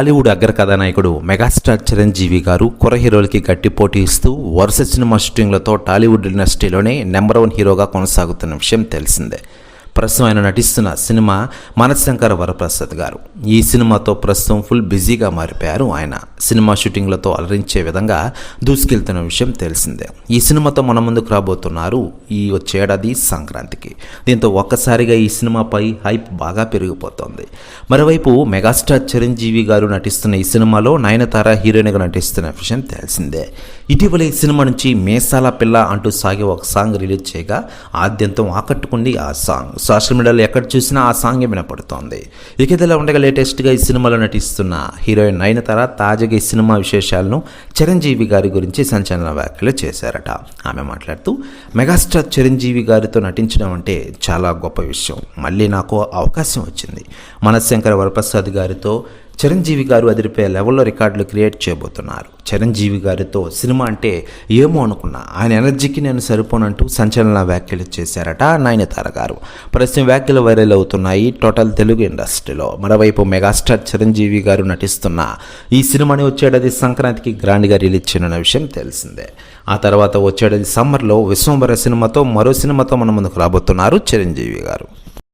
టాలీవుడ్ అగ్ర కథానాయకుడు మెగాస్టార్ చిరంజీవి గారు కుర హీరోలకి గట్టి పోటీ ఇస్తూ వరుస సినిమా షూటింగ్లతో టాలీవుడ్ ఇండస్ట్రీలోనే నెంబర్ వన్ హీరోగా కొనసాగుతున్న విషయం తెలిసిందే. ప్రస్తుతం ఆయన నటిస్తున్న సినిమా మనశంకర వరప్రసాద్ గారు. ఈ సినిమాతో ప్రస్తుతం ఫుల్ బిజీగా మారిపోయారు ఆయన. సినిమా షూటింగ్లతో అలరించే విధంగా దూసుకెళ్తున్న విషయం తెలిసిందే. ఈ సినిమాతో మన ముందుకు రాబోతున్నారు ఈ వచ్చేడాది సంక్రాంతికి. దీంతో ఒక్కసారిగా ఈ సినిమాపై హైప్ బాగా పెరిగిపోతోంది. మరోవైపు మెగాస్టార్ చిరంజీవి గారు నటిస్తున్న ఈ సినిమాలో నయనతార హీరోయిన్గా నటిస్తున్న విషయం తెలిసిందే. ఇటీవల ఈ సినిమా నుంచి మేసాల పిల్ల అంటూ సాగే ఒక సాంగ్ రిలీజ్ చేయగా ఆద్యంతం ఆకట్టుకుంది ఆ సాంగ్. సోషల్ మీడియాలో ఎక్కడ చూసినా ఆ సాంగ్ వినపడుతోంది. ఇక ఇదిలా ఉండగా లేటెస్ట్గా ఈ సినిమాలో నటిస్తున్న హీరోయిన్ నయనతార తాజాగా ఈ సినిమా విశేషాలను చిరంజీవి గారి గురించి సంచలన వ్యాఖ్యలు చేశారట. ఆమె మాట్లాడుతూ మెగాస్టార్ చిరంజీవి గారితో నటించడం అంటే చాలా గొప్ప విషయం. మళ్ళీ నాకు అవకాశం వచ్చింది. మనశంకర వరప్రసాద్ గారితో చిరంజీవి గారు అదిరిపోయే లెవెల్లో రికార్డులు క్రియేట్ చేయబోతున్నారు. చిరంజీవి గారితో సినిమా అంటే ఏమో అనుకున్నా. ఆయన ఎనర్జీకి నేను సరిపోనంటూ సంచలన వ్యాఖ్యలు చేశారట నయనతార గారు. ప్రస్తుతం వ్యాఖ్యలు వైరల్ అవుతున్నాయి టోటల్ తెలుగు ఇండస్ట్రీలో. మరోవైపు మెగాస్టార్ చిరంజీవి గారు నటిస్తున్న ఈ సినిమాని వచ్చేటది సంక్రాంతికి గ్రాండ్గా రిలీజ్ చేయనున్న విషయం తెలిసిందే. ఆ తర్వాత వచ్చేటది సమ్మర్లో విశ్వంబర సినిమాతో మరో సినిమాతో మన ముందుకు రాబోతున్నారు చిరంజీవి గారు.